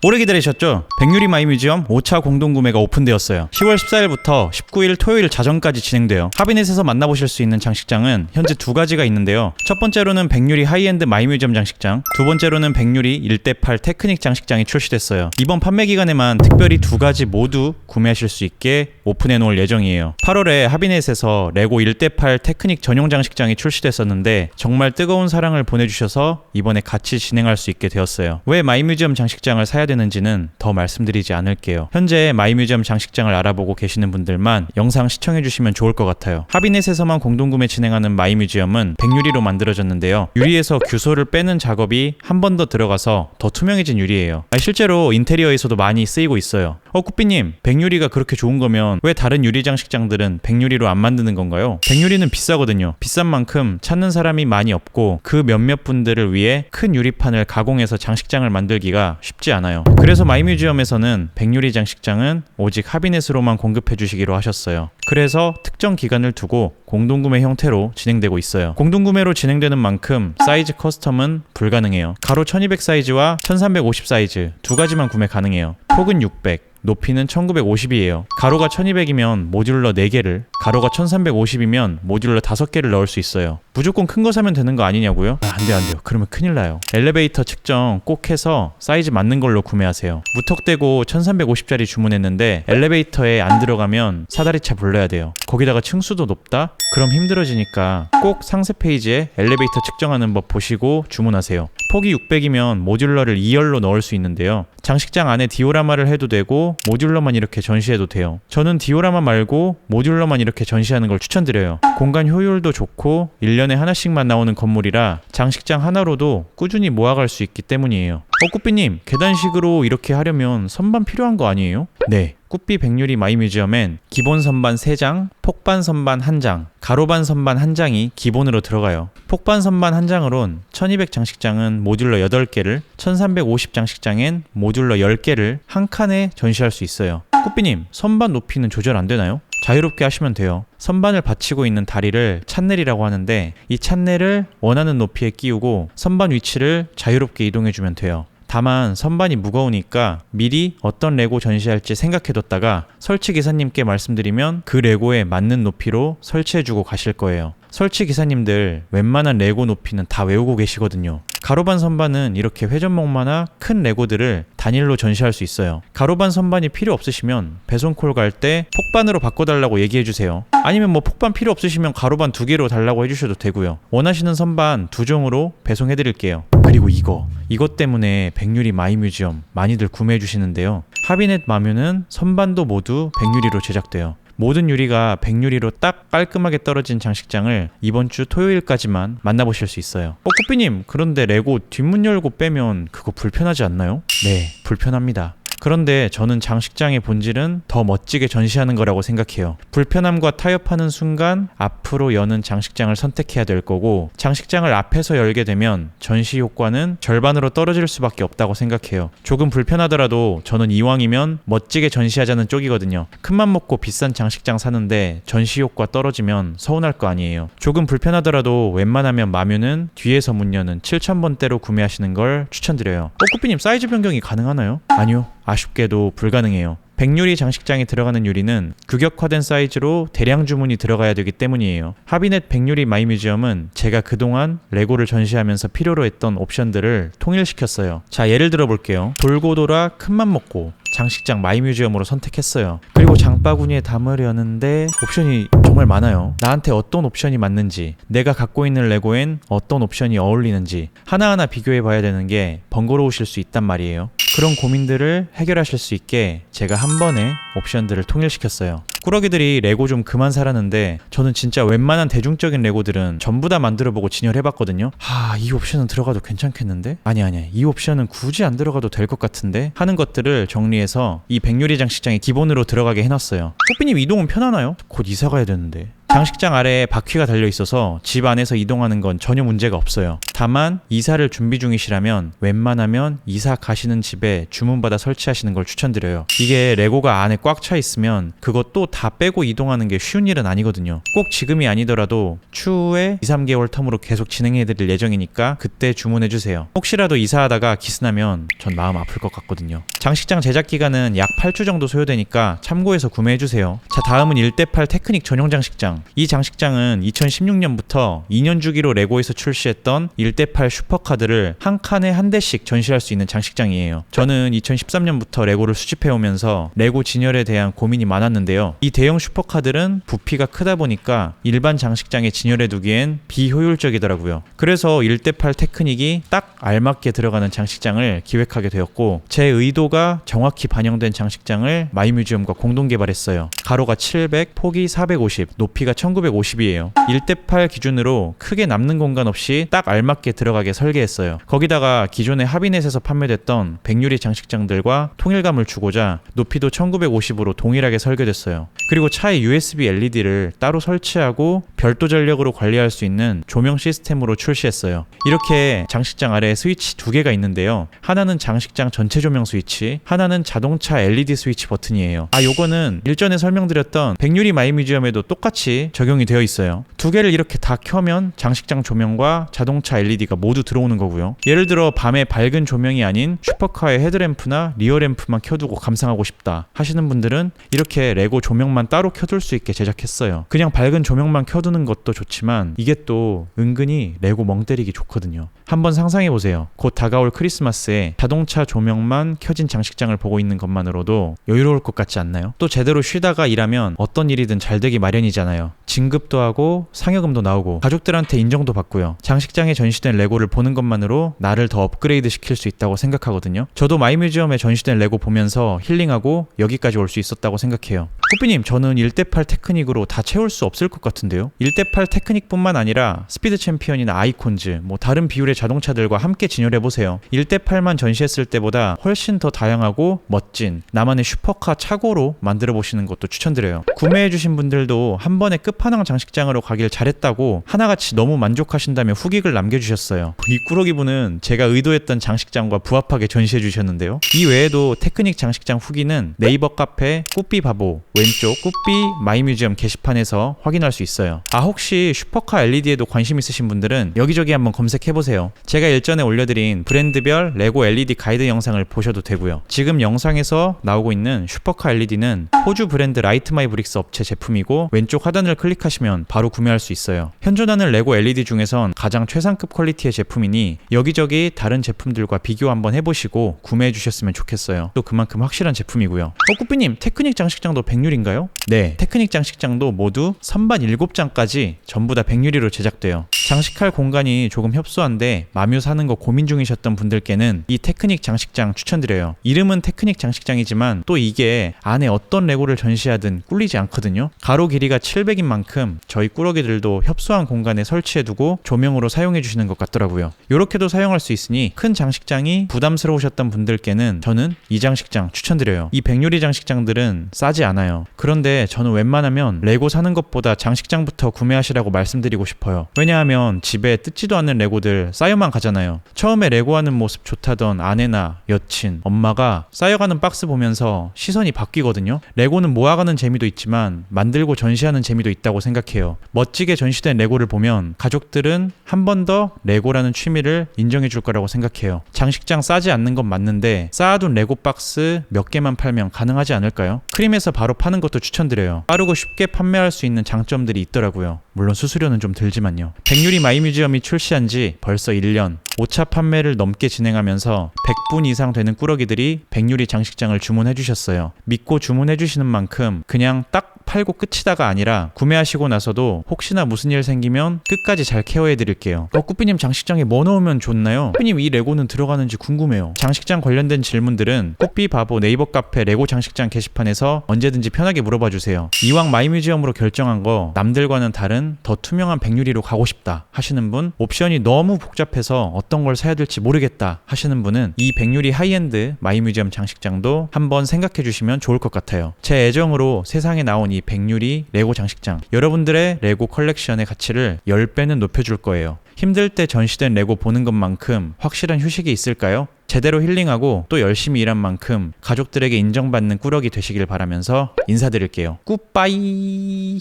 오래 기다리셨죠? 백유리 마이뮤지엄 5차 공동구매가 오픈되었어요. 10월 14일부터 19일 토요일 자정까지 진행돼요. 하비넷에서 만나보실 수 있는 장식장은 현재 두 가지가 있는데요. 첫 번째로는 백유리 하이엔드 마이뮤지엄 장식장, 두 번째로는 백유리 1대8 테크닉 장식장이 출시됐어요. 이번 판매 기간에만 특별히 두 가지 모두 구매하실 수 있게 오픈해 놓을 예정이에요. 8월에 하비넷에서 레고 1대8 테크닉 전용 장식장이 출시됐었는데 정말 뜨거운 사랑을 보내주셔서 이번에 같이 진행할 수 있게 되었어요. 왜 마이뮤지엄 장식장을 사야 되는지는 더 말씀드리지 않을게요. 현재 마이뮤지엄 장식장을 알아보고 계시는 분들만 영상 시청해 주시면 좋을 것 같아요. 하비넷에서만 공동구매 진행하는 마이뮤지엄은 백유리로 만들어졌는데요. 유리에서 규소를 빼는 작업이 한 번 더 들어가서 더 투명해진 유리예요. 아, 실제로 인테리어에서도 많이 쓰이고 있어요. 어, 꾸삐님, 백유리가 그렇게 좋은 거면 왜 다른 유리 장식장들은 백유리로 안 만드는 건가요? 백유리는 비싸거든요. 비싼 만큼 찾는 사람이 많이 없고 그 몇몇 분들을 위해 큰 유리판을 가공해서 장식장을 만들기가 쉽지 않아요. 그래서 마이뮤지엄에서는 백유리 장식장은 오직 하비넷으로만 공급해 주시기로 하셨어요. 그래서 특정 기간을 두고 공동구매 형태로 진행되고 있어요. 공동구매로 진행되는 만큼 사이즈 커스텀은 불가능해요. 가로 1200 사이즈와 1350 사이즈 두 가지만 구매 가능해요. 폭은 600, 높이는 1950이에요. 가로가 1200이면 모듈러 4개를, 가로가 1350이면 모듈러 5개를 넣을 수 있어요. 무조건 큰 거 사면 되는 거 아니냐고요? 아, 안 돼요, 안 돼요. 그러면 큰일 나요. 엘리베이터 측정 꼭 해서 사이즈 맞는 걸로 구매하세요. 무턱대고 1350짜리 주문했는데 엘리베이터에 안 들어가면 사다리차 불러야 돼요. 거기다가 층수도 높다? 그럼 힘들어지니까 꼭 상세 페이지에 엘리베이터 측정하는 법 보시고 주문하세요. 폭이 600이면 모듈러를 2열로 넣을 수 있는데요. 장식장 안에 디오라마를 해도 되고 모듈러만 이렇게 전시해도 돼요. 저는 디오라마 말고 모듈러만 이렇게 전시하는 걸 추천드려요. 공간 효율도 좋고 1년에 하나씩만 나오는 건물이라 장식장 하나로도 꾸준히 모아갈 수 있기 때문이에요. 어, 꾸삐님, 계단식으로 이렇게 하려면 선반 필요한 거 아니에요? 네. 꾸삐 백유리 마이뮤지엄엔 기본 선반 3장, 폭반 선반 1장, 가로반 선반 1장이 기본으로 들어가요. 폭반 선반 1장으론 1200 장식장은 모듈러 8개를, 1350 장식장엔 모듈러 10개를 한 칸에 전시할 수 있어요. 꾸삐님, 선반 높이는 조절 안 되나요? 자유롭게 하시면 돼요. 선반을 받치고 있는 다리를 찬넬이라고 하는데 이 찬넬을 원하는 높이에 끼우고 선반 위치를 자유롭게 이동해 주면 돼요. 다만 선반이 무거우니까 미리 어떤 레고 전시할지 생각해뒀다가 설치 기사님께 말씀드리면 그 레고에 맞는 높이로 설치해주고 가실 거예요. 설치 기사님들 웬만한 레고 높이는 다 외우고 계시거든요. 가로반 선반은 이렇게 회전목마나 큰 레고들을 단일로 전시할 수 있어요. 가로반 선반이 필요 없으시면 배송콜 갈 때 폭반으로 바꿔달라고 얘기해 주세요. 아니면 뭐 폭반 필요 없으시면 가로반 두 개로 달라고 해주셔도 되고요. 원하시는 선반 두 종으로 배송해 드릴게요. 그리고 이거 이것 때문에 백유리 마이뮤지엄 많이들 구매해 주시는데요. 하비넷 마뮤는 선반도 모두 백유리로 제작돼요. 모든 유리가 백유리로 딱 깔끔하게 떨어진 장식장을 이번 주 토요일까지만 만나보실 수 있어요. 어, 꾸삐님, 그런데 레고 뒷문 열고 빼면 그거 불편하지 않나요? 네, 불편합니다. 그런데 저는 장식장의 본질은 더 멋지게 전시하는 거라고 생각해요. 불편함과 타협하는 순간 앞으로 여는 장식장을 선택해야 될 거고 장식장을 앞에서 열게 되면 전시 효과는 절반으로 떨어질 수밖에 없다고 생각해요. 조금 불편하더라도 저는 이왕이면 멋지게 전시하자는 쪽이거든요. 큰맘 먹고 비싼 장식장 사는데 전시 효과 떨어지면 서운할 거 아니에요. 조금 불편하더라도 웬만하면 마뮤는 뒤에서 문 여는 7000번대로 구매하시는 걸 추천드려요. 어, 꾸삐님 사이즈 변경이 가능하나요? 아니요. 아쉽게도 불가능해요. 백유리 장식장에 들어가는 유리는 규격화된 사이즈로 대량 주문이 들어가야 되기 때문이에요. 하비넷 백유리 마이뮤지엄은 제가 그동안 레고를 전시하면서 필요로 했던 옵션들을 통일시켰어요. 자, 예를 들어 볼게요. 돌고 돌아 큰맘 먹고 장식장 마이뮤지엄으로 선택했어요. 그리고 장바구니에 담으려는데 옵션이 정말 많아요. 나한테 어떤 옵션이 맞는지, 내가 갖고 있는 레고엔 어떤 옵션이 어울리는지 하나하나 비교해 봐야 되는 게 번거로우실 수 있단 말이에요. 그런 고민들을 해결하실 수 있게 제가 한 번에 옵션들을 통일시켰어요. 꾸러기들이 레고 좀 그만 사라는데 저는 진짜 웬만한 대중적인 레고들은 전부 다 만들어보고 진열해봤거든요. 하, 이 옵션은 들어가도 괜찮겠는데? 아니 아니, 이 옵션은 굳이 안 들어가도 될 것 같은데? 하는 것들을 정리해서 이 백유리 장식장에 기본으로 들어가게 해놨어요. 꽃비님 이동은 편하나요? 곧 이사 가야 되는데. 장식장 아래에 바퀴가 달려 있어서 집 안에서 이동하는 건 전혀 문제가 없어요. 다만 이사를 준비 중이시라면 웬만하면 이사 가시는 집에 주문받아 설치하시는 걸 추천드려요. 이게 레고가 안에 꽉 차 있으면 그것도 다 빼고 이동하는 게 쉬운 일은 아니거든요. 꼭 지금이 아니더라도 추후에 2, 3개월 텀으로 계속 진행해 드릴 예정이니까 그때 주문해 주세요. 혹시라도 이사하다가 기스나면 전 마음 아플 것 같거든요. 장식장 제작 기간은 약 8주 정도 소요되니까 참고해서 구매해 주세요. 자, 다음은 1대8 테크닉 전용 장식장. 이 장식장은 2016년부터 2년 주기로 레고에서 출시했던 1대8 슈퍼카드를 한 칸에 한 대씩 전시할 수 있는 장식장이에요. 저는 2013년부터 레고를 수집해 오면서 레고 진열에 대한 고민이 많았는데요. 이 대형 슈퍼카들은 부피가 크다 보니까 일반 장식장에 진열해 두기엔 비효율적이더라고요. 그래서 1대8 테크닉이 딱 알맞게 들어가는 장식장을 기획하게 되었고 제 의도가 정확히 반영된 장식장을 마이뮤지엄과 공동 개발했어요. 가로가 700, 폭이 450, 높이가 1950이에요. 1대8 기준으로 크게 남는 공간 없이 딱 알맞게 들어가게 설계했어요. 거기다가 기존의 하비넷에서 판매됐던 백유리 장식장들과 통일감을 주고자 높이도 1950으로 동일하게 설계됐어요. 그리고 차에 USB LED를 따로 설치하고 별도 전력으로 관리할 수 있는 조명 시스템으로 출시했어요. 이렇게 장식장 아래에 스위치 두 개가 있는데요. 하나는 장식장 전체 조명 스위치, 하나는 자동차 LED 스위치 버튼이에요. 아, 요거는 일전에 설명드렸던 백유리 마이뮤지엄에도 똑같이 적용이 되어 있어요. 두 개를 이렇게 다 켜면 장식장 조명과 자동차 LED가 모두 들어오는 거고요. 예를 들어 밤에 밝은 조명이 아닌 슈퍼카의 헤드램프나 리어램프만 켜두고 감상하고 싶다 하시는 분들은 이렇게 레고 조명만 따로 켜둘 수 있게 제작했어요. 그냥 밝은 조명만 켜두는 것도 좋지만 이게 또 은근히 레고 멍 때리기 좋거든요. 한번 상상해 보세요. 곧 다가올 크리스마스에 자동차 조명만 켜진 장식장을 보고 있는 것만으로도 여유로울 것 같지 않나요? 또 제대로 쉬다가 일하면 어떤 일이든 잘 되기 마련이잖아요. 진급도 하고 상여금도 나오고 가족들한테 인정도 받고요. 장식장에 전시된 레고를 보는 것만으로 나를 더 업그레이드 시킬 수 있다고 생각하거든요. 저도 마이뮤지엄에 전시된 레고 보면서 힐링하고 여기까지 올 수 있었다고 생각해요. 꾸삐님, 저는 1대8 테크닉으로 다 채울 수 없을 것 같은데요? 1대8 테크닉뿐만 아니라 스피드 챔피언이나 아이콘즈, 뭐 다른 비율의 자동차들과 함께 진열해보세요. 1대8만 전시했을 때보다 훨씬 더 다양하고 멋진 나만의 슈퍼카 차고로 만들어 보시는 것도 추천드려요. 구매해주신 분들도 한 번에 끝판왕 장식장으로 가길 잘했다고 하나같이 너무 만족하신다며 후기글 남겨주셨어요. 이 꾸러기분은 제가 의도했던 장식장과 부합하게 전시해 주셨는데요. 이 외에도 테크닉 장식장 후기는 네이버 카페 꾸삐바보 왼쪽 꾸삐 마이뮤지엄 게시판에서 확인할 수 있어요. 아 혹시 슈퍼카 LED에도 관심 있으신 분들은 여기저기 한번 검색해보세요. 제가 일전에 올려드린 브랜드별 레고 LED 가이드 영상을 보셔도 되고요. 지금 영상에서 나오고 있는 슈퍼카 LED는 호주 브랜드 라이트마이 브릭스 업체 제품이고 왼쪽 하단을 클릭하시면 바로 구매할 수 있어요. 현존하는 레고 LED 중에선 가장 최상급 퀄리티의 제품이니 여기저기 다른 제품들과 비교 한번 해보시고 구매해 주셨으면 좋겠어요. 또 그만큼 확실한 제품이고요. 어, 꾸삐님, 테크닉 장식장도 백률인가요? 네, 테크닉 장식장도 모두 선반 7장까지 전부 다 백유리로 제작돼요. 장식할 공간이 조금 협소한데 마뮤 사는 거 고민 중이셨던 분들께는 이 테크닉 장식장 추천드려요. 이름은 테크닉 장식장이지만 또 이게 안에 어떤 레고를 전시하든 꿀리지 않거든요. 가로 길이가 700인 만큼 저희 꾸러기들도 협소한 공간에 설치해두고 조명으로 사용해 주시는 것 같더라고요. 이렇게도 사용할 수 있으니 큰 장식장이 부담스러우셨던 분들께는 저는 이 장식장 추천드려요. 이 백요리 장식장들은 싸지 않아요. 그런데 저는 웬만하면 레고 사는 것보다 장식장부터 구매하시라고 말씀드리고 싶어요. 왜냐하면 집에 뜯지도 않는 레고들 쌓여만 가잖아요. 처음에 레고 하는 모습 좋다던 아내나 여친, 엄마가 쌓여가는 박스 보면서 시선이 바뀌거든요. 레고는 모아가는 재미도 있지만 만들고 전시하는 재미도 있다고 생각해요. 멋지게 전시된 레고를 보면 가족들은 한 번 더 레고라는 취미를 인정해 줄 거라고 생각해요. 장식장 싸지 않는 건 맞는데 쌓아둔 레고 박스 몇 개만 팔면 가능하지 않을까요? 크림에서 바로 파는 것도 추천드려요. 빠르고 쉽게 판매할 수 있는 장점들이 있더라고요. 물론 수수료는 좀 들지만요. 백유리 마이뮤지엄이 출시한 지 벌써 1년. 5차 판매를 넘게 진행하면서 100분 이상 되는 꾸러기들이 백유리 장식장을 주문해 주셨어요. 믿고 주문해 주시는 만큼 그냥 딱 팔고 끝이다가 아니라 구매하시고 나서도 혹시나 무슨 일 생기면 끝까지 잘 케어해 드릴게요. 어, 꾸삐님 장식장에 뭐 넣으면 좋나요? 꾸삐님 이 레고는 들어가는지 궁금해요. 장식장 관련된 질문들은 꾸삐 바보 네이버 카페 레고 장식장 게시판에서 언제든지 편하게 물어봐 주세요. 이왕 마이뮤지엄으로 결정한 거 남들과는 다른 더 투명한 백유리로 가고 싶다 하시는 분 옵션이 너무 복잡해서 어떤 걸 사야 될지 모르겠다 하시는 분은 이 백유리 하이엔드 마이뮤지엄 장식장도 한번 생각해 주시면 좋을 것 같아요. 제 애정으로 세상에 나온 이이 백유리 레고 장식장. 여러분들의 레고 컬렉션의 가치를 10배는 높여줄 거예요. 힘들 때 전시된 레고 보는 것만큼 확실한 휴식이 있을까요? 제대로 힐링하고 또 열심히 일한 만큼 가족들에게 인정받는 꾸러기 되시길 바라면서 인사드릴게요. 굿바이!